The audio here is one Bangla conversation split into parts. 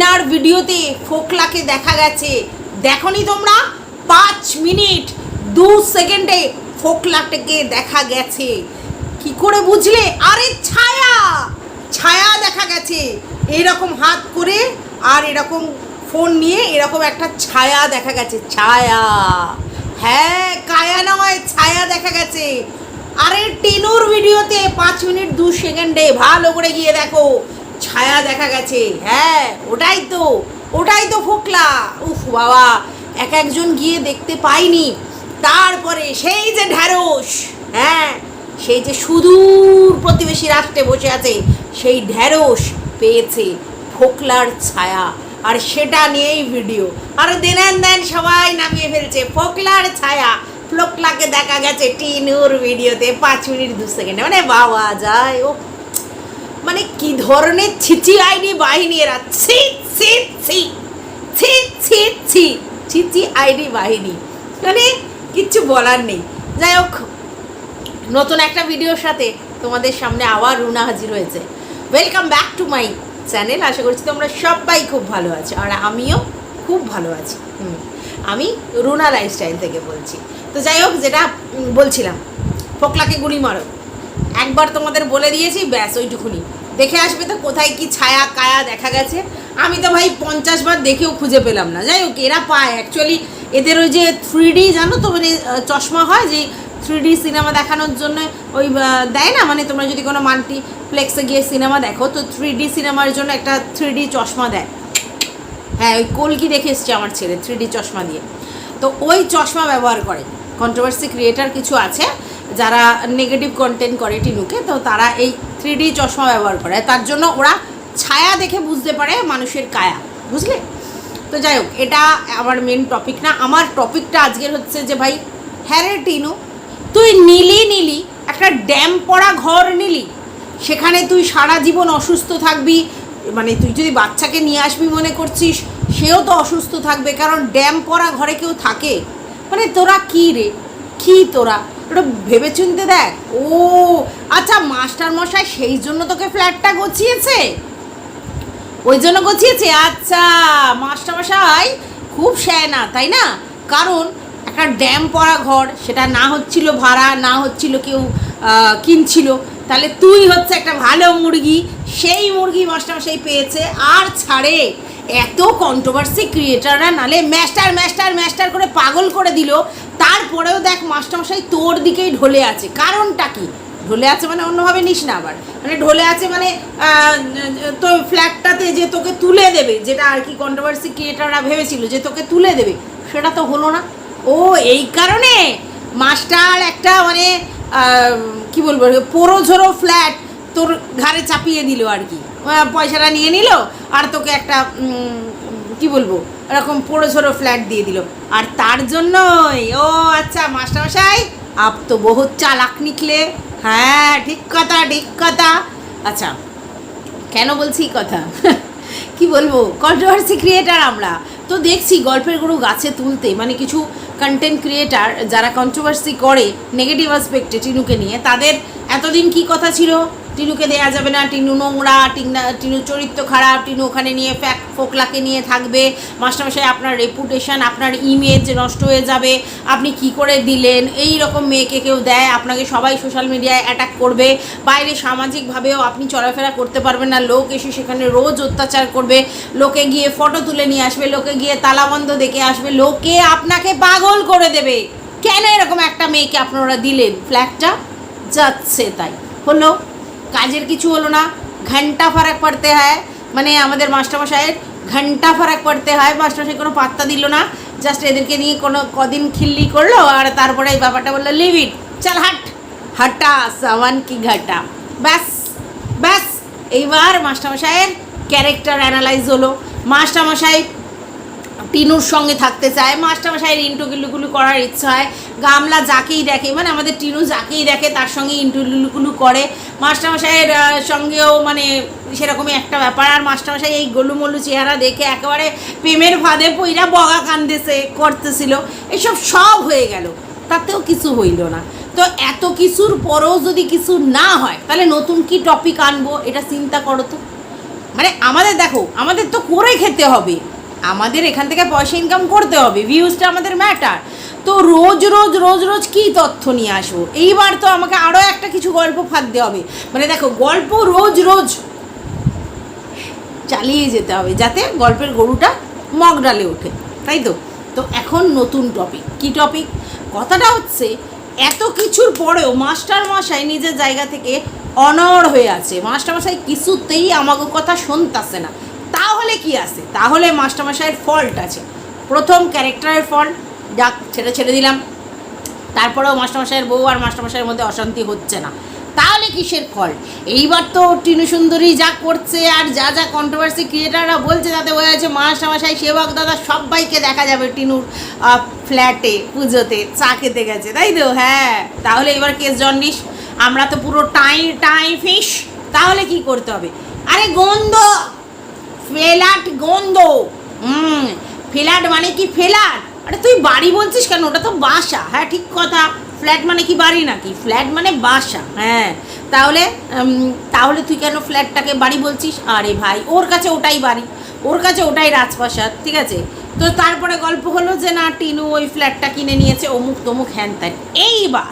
টিনার ভিডিওতে ফোকলাকে দেখা গেছে। দেখনি তোমরা? পাঁচ মিনিট, দু সেকেন্ডে ফোকলাটাকে দেখা গেছে। কি করে বুঝলে? আরে ছায়া! ছায়া দেখা গেছে। এরকম হাত করে আর এরকম ফোন নিয়ে এরকম একটা ছায়া দেখা গেছে। ছায়া। হ্যাঁ কায়া নয়, ছায়া দেখা গেছে। আরে টিনুর ভিডিওতে পাঁচ মিনিট, দু সেকেন্ডে ভালো করে গিয়ে দেখো। ছায়া দেখা গেছে। হ্যাঁ ওটাই তো ওটাই তো ফোকলা। উফ বাবা, এক একজন গিয়ে দেখতে পাইনি। তারপরে সেই যে ঢ্যাঁড়স হ্যাঁ সেই যে সুদূর প্রতিবেশী রাষ্ট্রে বসে আছে, সেই ঢ্যাঁড়স পেয়েছে ফোকলার ছায়া। আর সেটা নিয়েই ভিডিও। আর দেন দেন, সবাই নামিয়ে ফেলছে ফোকলার ছায়া। ফোকলাকে দেখা গেছে টিনুর ভিডিওতে, পাঁচ মিনিট, দু সেকেন্ডে। মানে বাবা যায় ও মানে কি ধরনের ছিচি আইডি বাহিনী এরা? ছি ছি ছি ছি ছি ছি, ছিচি আইডি বাহিনী। মানে কিচ্ছু বলার নেই। যাই হোক, নতুন একটা ভিডিওর সাথে তোমাদের সামনে আবার রুনা হাজির হয়েছে। Welcome back to my channel আশা করছি তোমরা সবাই খুব ভালো আছো, আর আমিও খুব ভালো আছি। হুম। আমি রুনা লাইফস্টাইল থেকে বলছি। তো যাই হোক, যেটা বলছিলাম, ফোকলাকে গুলি মারো। একবার তোমাদের বলে দিয়েছি, ব্যাস ওইটুকুনি। দেখে আসবে তো কোথায় কি ছায়া কায়া দেখা গেছে। আমি তো ভাই পঞ্চাশ বার দেখেও খুঁজে পেলাম না। যাই হোক, এরা পায়। অ্যাকচুয়ালি এদের ওই যে থ্রি ডি জানো তো মানে চশমা হয় যে থ্রি ডি সিনেমা দেখানোর জন্য ওই দেয় না? মানে তোমরা যদি কোনো মাল্টিপ্লেক্সে গিয়ে সিনেমা দেখো, তো থ্রি ডি সিনেমার জন্য একটা থ্রি ডি চশমা দেয়। হ্যাঁ ওই কলকি দেখে এসছে আমার ছেলে থ্রি ডি চশমা দিয়ে। তো ওই চশমা ব্যবহার করে। কন্ট্রোভার্সি ক্রিয়েটার কিছু আছে যারা নেগেটিভ কন্টেন্ট করে টিনুকে, তো তারা এই থ্রি ডি চশমা ব্যবহার করে। তার জন্য ওরা ছায়া দেখে বুঝতে পারে মানুষের কায়া, বুঝলে? তো যাই হোক, এটা আমার মেন টপিক না। আমার টপিকটা আজকের হচ্ছে যে ভাই হ্যাঁ রে টিনু, তুই নিলি নিলি একটা ড্যাম পড়া ঘর নিলি। সেখানে তুই সারা জীবন অসুস্থ থাকবি মানে তুই যদি বাচ্চাকে নিয়ে আসবি মনে করছিস, সেও তো অসুস্থ থাকবে, কারণ ড্যাম পড়া ঘরে কেউ থাকে। মানে তোরা কী রে? কী তোরা? ওটা ভেবে চিনতে দেখ। ও আচ্ছা মাস্টার মশাই সেই জন্য তোকে ফ্ল্যাটটা গছিয়েছে? ওই জন্য গছিয়েছে? আচ্ছা মাস্টারমশাই খুব না তাই না? কারণ একটা ড্যাম পড়া ঘর, সেটা না হচ্ছিল ভাড়া, না হচ্ছিল কেউ কিনছিল। তাহলে তুই হচ্ছে একটা ভালো মুরগি, সেই মুরগি মাস্টারমশাই পেয়েছে, আর ছাড়ে। এত কন্ট্রোভার্সি ক্রিয়েটাররা নালে ম্যাস্টার ম্যাস্টার ম্যাস্টার করে পাগল করে দিল। তারপরেও দেখ মাস্টারমশাই তোর দিকেই ঢলে আছে। কারণটা কি? ঢলে আছে মানে অন্যভাবে নিস না আবার। মানে ঢলে আছে মানে তো ফ্ল্যাটটাতে যে তোকে তুলে দেবে, যেটা আর কি কন্ট্রোভার্সি ক্রিয়েটাররা ভেবেছিল যে তোকে তুলে দেবে, সেটা তো হলো না। ও, এই কারণে মাস্টার একটা মানে কি বলব পোড়ো ঝোড়ো ফ্ল্যাট তোর ঘাড়ে চাপিয়ে দিল আর কি। পয়সাটা নিয়ে নিল, আর তোকে একটা কি বলব, এরকম পোড়ো ঝোড়ো ফ্ল্যাট দিয়ে দিল। আর তার জন্যই, ও আচ্ছা মাস্টারমশাই, আপ তো বহুত চালাক নিকলে। হ্যাঁ ঠিক কথা ঠিক কথা। আচ্ছা কেন বলছি কথা? কি বলব কন্ট্রোভার্সি ক্রিয়েটার আমরা। তো দেখছি গল্পের গুরু গাছে তুলতে মানে কিছু কন্টেন্ট ক্রিয়েটার যারা কন্ট্রোভার্সি করে নেগেটিভ আসপেক্টে টিনুকে নিয়ে, তাদের এতদিন কি কথা ছিল? টিনুকে দেয়া যাবে না, টিনু নোংরা, টিনা টিনু চরিত্র খারাপ, টিনু ওখানে নিয়ে ফ্যাক ফোকলাকে নিয়ে থাকবে। মাস্টারমশাই, আপনার রেপুটেশন আপনার ইমেজ নষ্ট হয়ে যাবে। আপনি কি করে দিলেন? এই রকম মেয়েকে কেউ দেয়, আপনাকে সবাই সোশ্যাল মিডিয়ায় অ্যাটাক করবে। বাইরে সামাজিকভাবেও আপনি চলাফেরা করতে পারবেন না। লোক এসে সেখানে রোজ অত্যাচার করবে। লোকে গিয়ে ফটো তুলে নিয়ে আসবে, লোকে গিয়ে তালাবন্ধ দেখে আসবে। লোকে আপনাকে পাগল করে দেবে। কেন এরকম একটা মেয়েকে আপনারা দিলেন? ফ্ল্যাগটা যাচ্ছে তাই। হলো কাজের কিছু হলো না। ঘণ্টা ফারাক পড়তে হয়। মানে আমাদের মাস্টারমশাইয়ের ঘণ্টা ফারাক পড়তে হয়। মাস্টারমশাই কোনো পাত্তা দিল না। জাস্ট এদেরকে নিয়ে কোনো কদিন খিল্লি করল আর তারপরে এই ব্যাপারটা বলল লিভ ইট চল হাট। হাটা সামান কি ঘাটা। ব্যাস ব্যাস। এইবার মাস্টারমশাইয়ের ক্যারেক্টার অ্যানালাইজ হলো। মাস্টারমশাই টিনুর সঙ্গে থাকতে চায়। মাস্টারমশাইয়ের ইন্টুগুলুগুলু করার ইচ্ছা হয়। গামলা যাকেই দেখে মানে আমাদের টিনু যাকেই দেখে, তার সঙ্গে ইন্টুগুলুগুলু করে। মাস্টারমশাইয়ের সঙ্গেও মানে সেরকমই একটা ব্যাপার। আর মাস্টারমশাই এই গোলুমলু চেহারা দেখে একেবারে প্রেমের ফাঁদে পইরা বগা কান্দেছে, করতেছিল। এসব সব হয়ে গেল। তাতেও কিছু হইল না। তো এত কিছুর পরেও যদি কিছু না হয়, তাহলে নতুন কি টপিক আনব? এটা চিন্তা করো তো। মানে আমাদের দেখো, আমাদের তো করে খেতে হবে। আমাদের এখান থেকে পয়সা ইনকাম করতে হবে ভিউজটা আমাদের ম্যাটার তো রোজ রোজ রোজ রোজ কী তথ্য নিয়ে আসব? এইবার তো আমাকে আরও একটা কিছু গল্প ফাঁদতে হবে। মানে দেখো, গল্প রোজ রোজ চালিয়ে যেতে হবে, যাতে গল্পের গরুটা মগডালে ওঠে, তাই তো? তো এখন নতুন টপিক কি টপিক কথাটা হচ্ছে, এত কিছুর পরেও মাস্টার মশাই নিজের জায়গা থেকে অনড় হয়ে আছে। মাস্টার মশাই কিছুতেই আমাকে কথা শুনতাছে না। তাহলে কি আছে? তাহলে মাস্টারমশাইয়ের ফল্ট আছে। প্রথম ক্যারেক্টারের ফল্ট যাক, ছেড়ে ছেড়ে দিলাম। তারপরেও মাস্টারমশাইয়ের বউ আর মাস্টারমশাইয়ের মধ্যে অশান্তি হচ্ছে না। তাহলে কিসের ফল এইবার তো টিনু সুন্দরী যা করছে আর যা যা কন্ট্রোভার্সি ক্রিয়েটাররা বলছে, তাতে বোঝা যাচ্ছে মাস্টারমশাই, সেবক দাদা সবাইকে দেখা যাবে টিনুর ফ্ল্যাটে পুজোতে, চা খেতে গেছে, তাই তো? হ্যাঁ তাহলে এবার কেস জন্ডিস আমরা তো পুরো টাই টাই ফিশ তাহলে কি করতে হবে? আরে গন্ধ! ফ্ল্যাট গন্ধ। হুম, ফ্ল্যাট মানে কি ফ্ল্যাট? আরে তুই বাড়ি বলছিস কেন? ওটা তো বাসা। হ্যাঁ ঠিক কথা। ফ্ল্যাট মানে কি বাড়ি নাকি? ফ্ল্যাট মানে বাসা। হ্যাঁ তাহলে তাহলে তুই কেন ফ্ল্যাটটাকে বাড়ি বলছিস? আরে ভাই, ওর কাছে ওটাই বাড়ি। ওর কাছে ওটাই রাজপ্রাসাদ, ঠিক আছে? তো তারপরে গল্প হলো যে, না, টিনু ওই ফ্ল্যাটটা কিনে নিয়েছে অমুক তমুক হ্যান ত্যান। এইবার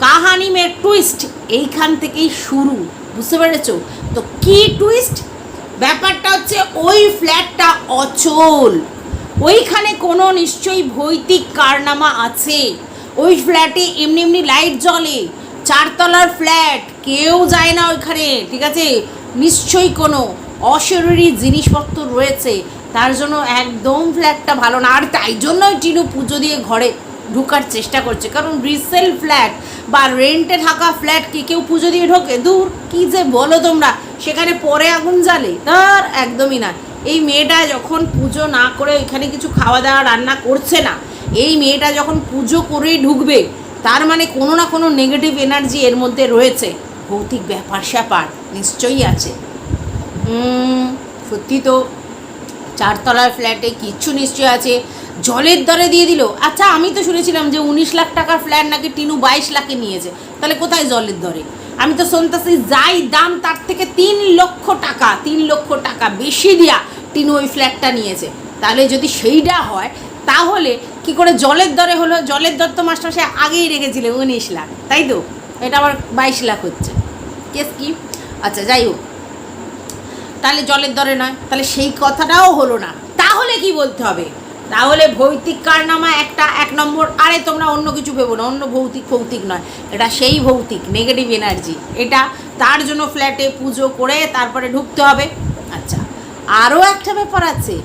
কাহানি মে টুইস্ট এইখান থেকেই শুরু। বুঝতে পেরেছ? তো কি টুইস্ট ব্যাপারটা হচ্ছে ওই ফ্ল্যাটটা অচল। ওইখানে কোনো নিশ্চয়ই ভৌতিক কারনামা আছে। ওই ফ্ল্যাটে এমনি এমনি লাইট জ্বলে। চারতলার ফ্ল্যাট, কেউ যায় না ওইখানে, ঠিক আছে? নিশ্চয়ই কোনো অশরীরী জিনিসপত্র রয়েছে। তার জন্য একদম ফ্ল্যাটটা ভালো না। আর তাই জন্যই টিনু পুজো দিয়ে ঘরে ঢোকার চেষ্টা করছে। কারণ রিসেল ফ্ল্যাট বা রেন্টে থাকা ফ্ল্যাট কি কেউ পুজো দিয়ে ঢোকে? দূর, কি যে বলো তোমরা? সেখানে পরে আগুন জ্বালে তার একদমই না। এই মেয়েটা যখন পুজো না করে এখানে কিছু খাওয়া দাওয়া রান্না করছে না, এই মেয়েটা যখন পুজো করেই ঢুকবে, তার মানে কোনো না কোনো নেগেটিভ এনার্জি এর মধ্যে রয়েছে। ভৌতিক ব্যাপার স্যাপার নিশ্চয়ই আছে। সত্যি তো, চারতলার ফ্ল্যাটে কিচ্ছু নিশ্চয় আছে। জলের দরে দিয়ে দিল। আচ্ছা আমি তো শুনেছিলাম যে উনিশ লাখ টাকার ফ্ল্যাট নাকি টিনু বাইশ লাখে নিয়েছে। তাহলে কোথায় জলের দরে? আমি তো শুনতেছি যাই দাম তার থেকে তিন লক্ষ টাকা, তিন লক্ষ টাকা বেশি দিয়া টিনু ওই ফ্ল্যাটটা নিয়েছে। তাহলে যদি সেইটা হয়, তাহলে কি করে জলের দরে হলো? জলের দর তো মাস্টার সে আগেই রেখেছিল উনিশ লাখ, তাই তো? এটা আবার বাইশ লাখ হচ্ছে। কেস কি? আচ্ছা যাই হোক। তাহলে জলের দরে নয়, তাহলে সেই কথাটাও হলো না। তাহলে কি বলতে হবে? তাহলে ভৌতিক কারনামা একটা, এক নম্বর, আরে তোমরা অন্য কিছু ভেবো না, অন্য ভৌতিক ভৌতিক নয়, এটা সেই ভৌতিক নেগেটিভ এনার্জি এটা তার জন্য ফ্ল্যাটে পুজো করে তারপরে ঢুকতে হবে। আচ্ছা আরও একটা ব্যাপার আছে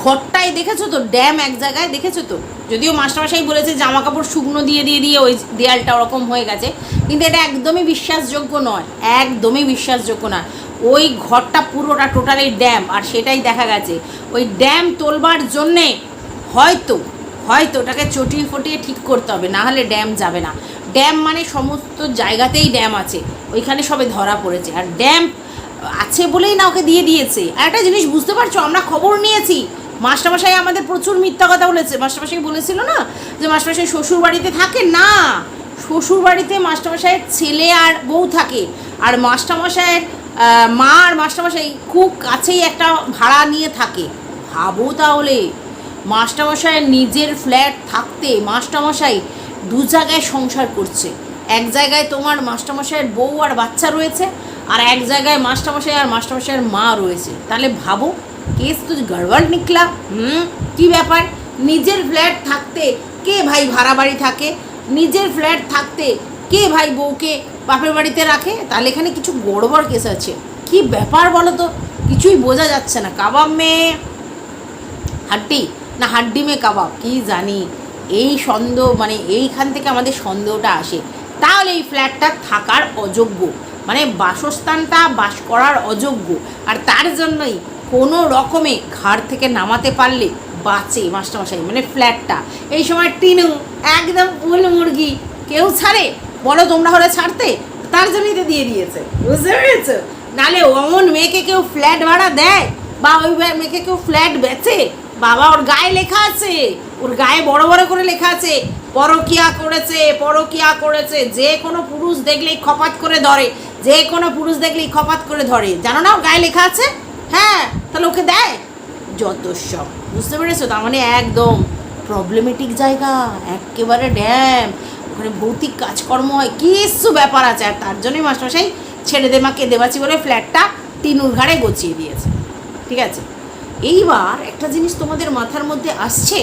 ঘরটায় দেখেছ তো ড্যাম এক জায়গায় দেখেছ তো? যদিও মাস্টারমশাই বলেছে জামা কাপড় শুকনো দিয়ে দিয়ে দিয়ে ওই দেয়ালটা ওরকম হয়ে গেছে, কিন্তু এটা একদমই বিশ্বাসযোগ্য নয়, একদমই বিশ্বাসযোগ্য নয়। ওই ঘরটা পুরোটা টোটালি ড্যাম, আর সেটাই দেখা গেছে। ওই ড্যাম তোলবার জন্যে হয়তো হয়তো ওটাকে চটিয়ে ফটিয়ে ঠিক করতে হবে, না হলে ড্যাম যাবে না। ড্যাম মানে সমস্ত জায়গাতেই ড্যাম আছে, ওইখানে সবে ধরা পড়েছে। আর ড্যাম আছে বলেই না ওকে দিয়ে দিয়েছে। আর একটা জিনিস বুঝতে পারছ, আমরা খবর নিয়েছি। মাস্টারমশাই আমাদের প্রচুর মিথ্যা কথা বলেছে। মাস্টারমশাই বলেছিল না যে মাস্টারমশাই শ্বশুর বাড়িতে থাকে? না। শ্বশুর বাড়িতে মাস্টারমশাইয়ের ছেলে আর বউ থাকে। আর মাস্টারমশাইয়ের মা আর মাস্টারমশাই খুব কাছেই একটা ভাড়া নিয়ে থাকে। ভাবো তাহলে মাস্টারমশাইয়ের নিজের ফ্ল্যাট থাকতে মাস্টারমশাই দু জায়গায় সংসার করছে। এক জায়গায় তোমার মাস্টারমশাইয়ের বউ আর বাচ্চা রয়েছে আর এক জায়গায় মাস্টারমশাই আর মাস্টারমশাইয়ের মা রয়েছে। তাহলে ভাবো, কেস তো গড়বড় নিকলা, হুম? কী ব্যাপার? নিজের ফ্ল্যাট থাকতে কে ভাই ভাড়া বাড়ি থাকে? নিজের ফ্ল্যাট থাকতে কে ভাই বউকে বাপের বাড়িতে রাখে, তাহলে এখানে কিছু গড়বড় কেস আছে। কি ব্যাপার বলো তো কিছুই বোঝা যাচ্ছে না। কাবাব মেয়ে, হাড্ডি? না, হাড্ডি মে কাবাব, কি জানি? এই সন্দেহ মানে এইখান থেকে আমাদের সন্দেহটা আসে। তাহলে এই ফ্ল্যাটটা থাকার অযোগ্য। মানে বাসস্থানটা বাস করার অযোগ্য। আর তার জন্যই কোনো রকমে ঘাড় থেকে নামাতে পারলে বাঁচে মাস্টারমশাই মানে ফ্ল্যাটটা এই সময় টিনু একদম উল মুরগি, কেউ ছাড়ে? বলো তোমরা হলে ছাড়তে? তার জন্যই তো দিয়ে দিয়েছে। বুঝতে পেরেছ? নালে অমন মেয়েকে কেউ ফ্ল্যাট ভাড়া দেয়? বা ওই মেয়েকে কেউ ফ্ল্যাট বেচে? বাবা, ওর গায়ে লেখা আছে। ওর গায়ে বড় বড় করে লেখা আছে। পরকিয়া করেছে পরকিয়া করেছে। যে কোনো পুরুষ দেখলেই খপাত করে ধরে। যে কোনো পুরুষ দেখলেই খপাত করে ধরে। জানো না ওর গায়ে লেখা আছে? হ্যাঁ তাহলে ওকে দেয়? যত সব। বুঝতে পেরেছ? তার মানে একদম প্রবলেমেটিক জায়গা। একেবারে ড্যাম ওখানে ভৌতিক কাজকর্ম হয় কিছু ব্যাপার আছে? আর তার জন্যই মাস্টারমশাই ছেড়ে দে মাকে দেবাচি বলে ফ্ল্যাটটা তিনুর ঘাড়ে গছিয়ে দিয়েছে। ঠিক আছে? এইবার একটা জিনিস তোমাদের মাথার মধ্যে আসছে?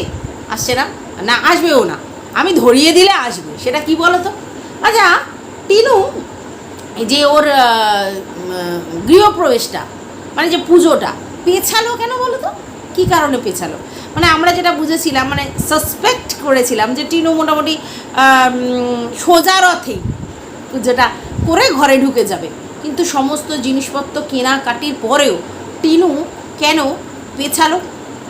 আসছে না? না, আসবেও না। আমি ধরিয়ে দিলে আসবে, সেটা কি বলো তো আচ্ছা টিনু যে ওর গৃহপ্রবেশটা মানে যে পুজোটা, পেছালো কেন বলো তো কী কারণে পেছালো? মানে আমরা যেটা বুঝেছিলাম মানে সাসপেক্ট করেছিলাম যে টিনু মোটামুটি আহ, উম, সোজা রথেই পুজোটা করে ঘরে ঢুকে যাবে। কিন্তু সমস্ত জিনিসপত্র কেনাকাটির পরেও টিনু কেন পেছালো?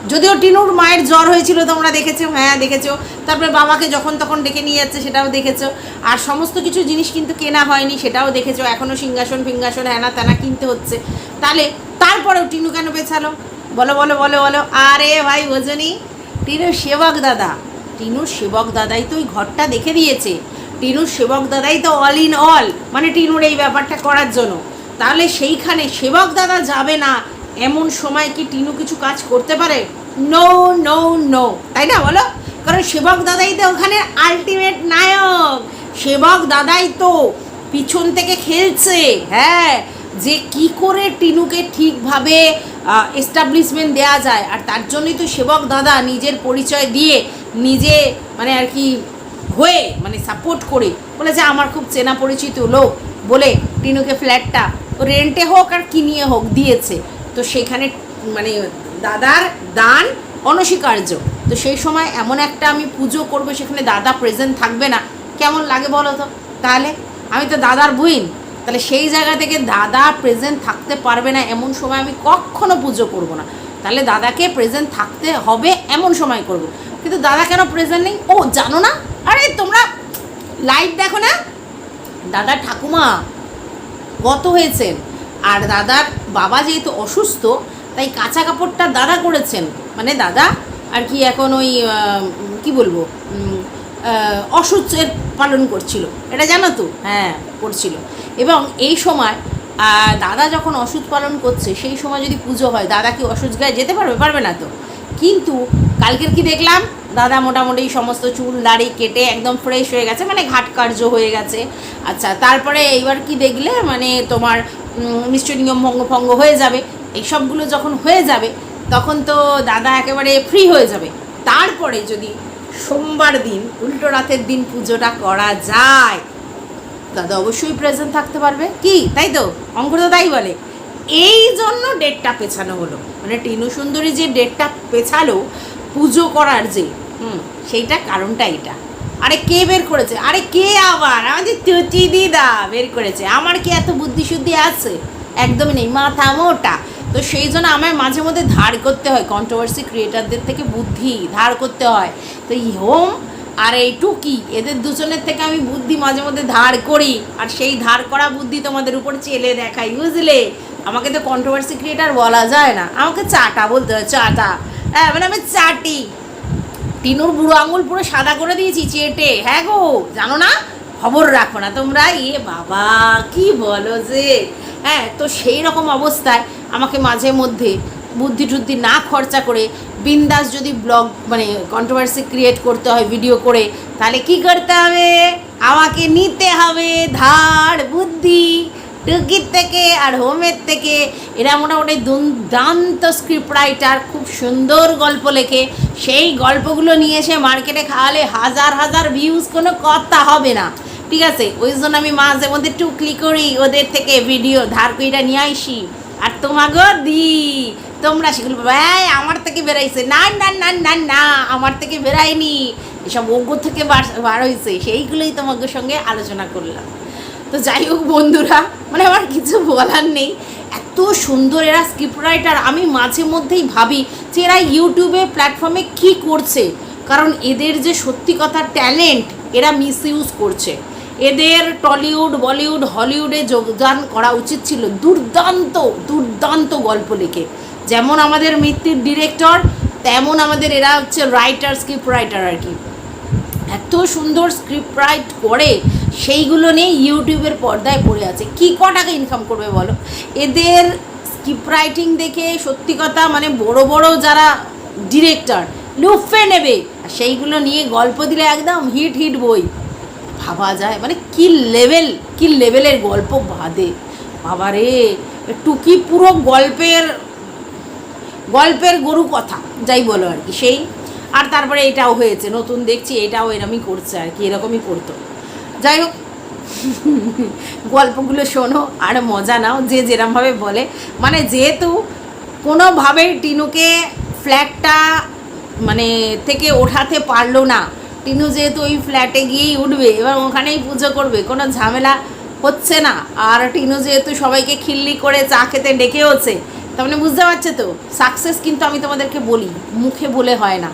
যদিও টিনুর মায়ের জ্বর হয়েছিল তোমরা দেখেছ হ্যাঁ দেখেছ। তারপরে বাবাকে যখন তখন ডেকে নিয়ে যাচ্ছে সেটাও দেখেছ। আর সমস্ত কিছু জিনিস কিন্তু কেনা হয়নি সেটাও দেখেছ। এখনও সিংহাসন ফিংহাসন হ্যানা ত্যানা কিনতে হচ্ছে। তাহলে তারপরেও টিনু কেন পেছালো? বলো বলো বলো বলো। আরে ভাই বোঝনি টিনুর সেবক দাদা। টিনুর সেবক দাদাই তো ওই ঘরটা দেখে দিয়েছে। টিনুর সেবক দাদাই তো অল ইন অল মানে টিনুর এই ব্যাপারটা করার জন্য। তাহলে সেইখানে সেবক দাদা যাবে না? এমন সময় কি টিনু কিছু কাজ করতে পারে? নো নো নো তাই না বলো? কারণ সেবক দাদাই তো ওখানে আলটিমেট নায়ক। সেবক দাদাই তো পিছন থেকে খেলছে। হ্যাঁ যে কি করে টিনুকে ঠিকভাবে এস্টাবলিশমেন্ট দেওয়া যায়। আর তার জন্যই তো সেবক দাদা নিজের পরিচয় দিয়ে নিজে মানে আর কি, হয়ে মানে সাপোর্ট করে। বলে যে, আমার খুব চেনা পরিচিত লোক। বলে টিনুকে ফ্ল্যাটটা রেন্টে হোক আর কিনিয়ে হোক, দিয়েছে। তো সেখানে মানে দাদার দান অনস্বীকার্য। তো সেই সময় এমন একটা আমি পুজো করব, সেখানে দাদা প্রেজেন্ট থাকবে না। কেমন লাগে বলো তো? তাহলে, আমি তো দাদার বুইন তাহলে সেই জায়গা থেকে দাদা প্রেজেন্ট থাকতে পারবে না এমন সময় আমি কখনো পুজো করব না। তাহলে দাদাকে প্রেজেন্ট থাকতে হবে এমন সময় করব। কিন্তু দাদা কেন প্রেজেন্ট নেই? ও, জানো না? আরে, তোমরা লাইভ দেখো না? দাদা ঠাকুমা, গত হয়েছেন আর দাদার বাবা যেহেতু অসুস্থ, তাই কাঁচা কাপড়টা দাদা করেছেন। মানে দাদা আর কি এখন ওই কি বলব? অসুচের পালন করছিল। এটা জানো তো? হ্যাঁ করছিল। এবং এই সময় দাদা যখন অসুচ পালন করছে, সেই সময় যদি পুজো হয়, দাদা কি অসুচ গায়ে যেতে পারবে? পারবে না তো। কিন্তু কালকের কি দেখলাম? দাদা মোটামুটি সমস্ত চুল, দাড়ি কেটে একদম ফ্রেশ হয়ে গেছে মানে ঘাট কার্য হয়ে গেছে। আচ্ছা তারপরে এইবার কি দেখলে? মানে তোমার নিশ্চয় নিয়ম ভঙ্গ ভঙ্গ হয়ে যাবে। এই সবগুলো যখন হয়ে যাবে, তখন তো দাদা একেবারে ফ্রি হয়ে যাবে। তারপরে যদি সোমবার দিন, উল্টো রাতের দিন পুজোটা করা যায় দাদা অবশ্যই প্রেজেন্ট থাকতে পারবে। কি? তাই তো? অঙ্ক তো তাই বলে। এই জন্য ডেটটা পেছানো হলো। মানে টিনু সুন্দরী যে ডেটটা পেছালো, পুজো করার যে, হুম, সেইটা কারণটা এটা আরে কে বের করেছে? আরে কে আবার? আমাদের তুচি দিদা বের করেছে। আমার কি এত বুদ্ধি শুদ্ধি আছে? একদমই নেই। মাথা মোটা। তো সেই জন্য আমায় মাঝে মধ্যে ধার করতে হয়। কন্ট্রোভার্সি ক্রিয়েটারদের থেকে বুদ্ধি ধার করতে হয়। তো হোম আর এই টুকি এদের দুজনের থেকে আমি বুদ্ধি মাঝে মধ্যে ধার করি, আর সেই ধার করা বুদ্ধি তোমাদের উপর চেলে দেখাই, বুঝলে? আমাকে তো কন্ট্রোভার্সি ক্রিয়েটার বলা যায় না। আমাকে চাটা বলতে হয়, চাটা। হ্যাঁ মানে আমি চাটি। টিনুর বুড়ো আঙুল পুরো সাদা করে দিয়েছি, চেটে। হ্যাঁ গো, জানো না? খবর রাখো না তোমরা। এ বাবা, কি বলো যে? হ্যাঁ তো সেই রকম অবস্থায় আমাকে মাঝে মধ্যে বুদ্ধি টুদ্ধি না খরচা করে বিন্দাস যদি ব্লগ মানে কন্ট্রোভার্সি ক্রিয়েট করতে হয় ভিডিও করে, তাহলে কি করতে হবে? আমাকে নিতে হবে ধার, বুদ্ধি টুকির থেকে আর হোমের থেকে। এরা মোটামুটি দুর্দান্ত স্ক্রিপ্ট রাইটার খুব সুন্দর গল্প লেখে। সেই গল্পগুলো নিয়ে এসে মার্কেটে খাওয়ালে হাজার হাজার ভিউজ কোনো কথা হবে না। ঠিক আছে? ওই জন্য আমি মাঝে মধ্যে টুকলি করি, ওদের থেকে ভিডিও ধার কইরা নিয়ে আইসি আর তোমাগো দি তোমরা সেগুলো এই, আমার থেকে বেরাইছে। না না না না না, আমার থেকে বেরায়নি। এসব অজ্ঞ থেকে বার হয়েছে সেইগুলোই তোমাদের সঙ্গে আলোচনা করলাম। তো যাই হোক বন্ধুরা মানে আমার কিছু বলার নেই। এত সুন্দর এরা স্ক্রিপ্ট রাইটার আমি মাঝে মধ্যেই ভাবি যে এরা ইউটিউবে প্ল্যাটফর্মে কি করছে? কারণ এদের যে সত্যি কথা ট্যালেন্ট এরা মিস ইউজ করছে। এদের টলিউড, বলিউড, হলিউডে যোগদান করা উচিত ছিল দুর্দান্ত দুর্দান্ত গল্প লিখে। যেমন আমাদের মৃত্যুর ডিরেক্টর তেমন আমাদের এরা হচ্ছে রাইটার স্ক্রিপ্ট রাইটার আর কি। এত সুন্দর স্ক্রিপ্ট রাইট করে সেইগুলো নিয়ে ইউটিউবের পর্দায় পড়ে আছে। কী ক টাকা ইনকাম করবে বলো? এদের স্ক্রিপ্ট রাইটিং দেখে সত্যি কথা মানে বড় বড় যারা ডিরেক্টর লুফে নেবে। সেইগুলো নিয়ে গল্প দিলে একদম হিট হিট বই। ভাবা যায়। মানে কি লেভেল কি লেভেলের গল্প বাদে। বাবারে, টুকি পুরো গল্পের গল্পের গরু কথা, যাই বলো আর কি, সেই। আর তারপরে এটাও হয়েছে, নতুন দেখছি, এটাও এরকমই করছে আর কি, এরকমই করতো। যাই হোক, গল্পগুলো শোনো আর মজা নাও, যে যেরমভাবে বলে। মানে যেহেতু কোনোভাবেই টিনুকে ফ্ল্যাটটা মানে থেকে ওঠাতে পারল না, টিনু যেহেতু ওই ফ্ল্যাটে গিয়েই উঠবে, এবার ওখানেই পুজো করবে, কোনো ঝামেলা হচ্ছে না। আর টিনু যেহেতু সবাইকে খিল্লি করে চা খেতে ডেকেওছে তার মানে বুঝতে পারছে তো? সাকসেস কিন্তু আমি তোমাদেরকে বলি, মুখে বলে হয় না।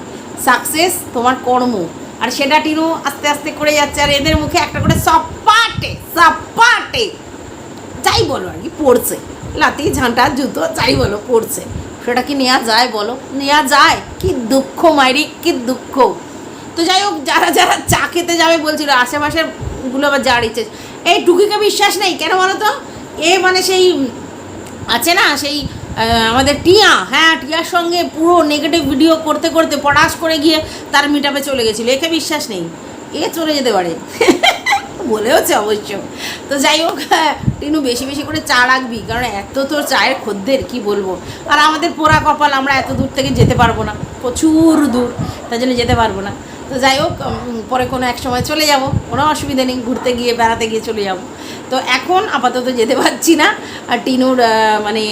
সাকসেস তোমার কর্ম। আর সেটা টিনু আস্তে আস্তে করে যাচ্ছে, আর এদের মুখে একটা করে সপাটে সপাটে। যাই বলো আর কি, পড়ছে। লাতি ঝাঁটা জুতো, যাই বলো, পড়ছে। সেটা কি নেওয়া যায় বলো? নেওয়া যায়। কি দুঃখ মাইরি, কি দুঃখ। তো যাই হোক, যারা যারা চা খেতে যাবে বলছিল, আশেপাশেরগুলো আবার যার ইচ্ছে। এই টুকিকে বিশ্বাস নেই, কেন বলো তো? এ মানে সেই, আছে না, সেই আমাদের টিয়া হ্যাঁ টিয়ার সঙ্গে পুরো নেগেটিভ ভিডিও করতে করতে পটাশ করে গিয়ে তার মিটাপে চলে গেছিল। একে বিশ্বাস নেই। এ চলে যেতে পারে। বলেওছে অবশ্য। তো যাই হোক হ্যাঁ, টিনু বেশি বেশি করে চা রাখবি কারণ এত তোর চায়ের খদ্দের কি বলব? আর আমাদের পোড়া কপাল আমরা এত দূর থেকে যেতে পারব না। প্রচুর দূর তার জন্য যেতে পারব না। তো যাই হোক পরে কোনো এক সময় চলে যাব। কোনো অসুবিধা নেই ঘুরতে গিয়ে বেড়াতে গিয়ে চলে যাব। তো এখন আপাতত যেতে পারছি না। আর টিনুর মানে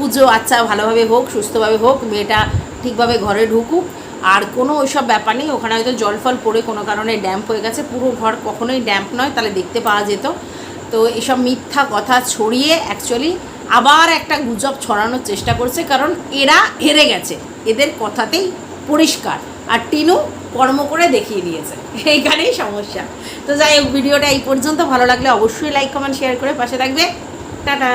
পুজো আচ্ছা ভালোভাবে হোক, সুস্থভাবে হোক, মেয়েটা ঠিকভাবে ঘরে ঢুকুক। আর কোনো ওইসব ব্যাপার নেই, ওখানে হয়তো জল ফল পড়ে কোনো কারণে ড্যাম্প হয়ে গেছে। পুরো ঘর কখনোই ড্যাম্প নয়, তাহলে দেখতে পাওয়া যেত। তো এসব মিথ্যা কথা ছড়িয়ে অ্যাকচুয়ালি আবার একটা গুজব ছড়ানোর চেষ্টা করছে, কারণ এরা হেরে গেছে। এদের কথাতেই পরিষ্কার। আর টিনু কর্ম করে দেখিয়ে দিয়েছে। এইখানেই সমস্যা। তো যাই হোক, ভিডিওটা এই পর্যন্ত। ভালো লাগলে অবশ্যই লাইক কমেন্ট শেয়ার করে পাশে থাকবে। টাটা!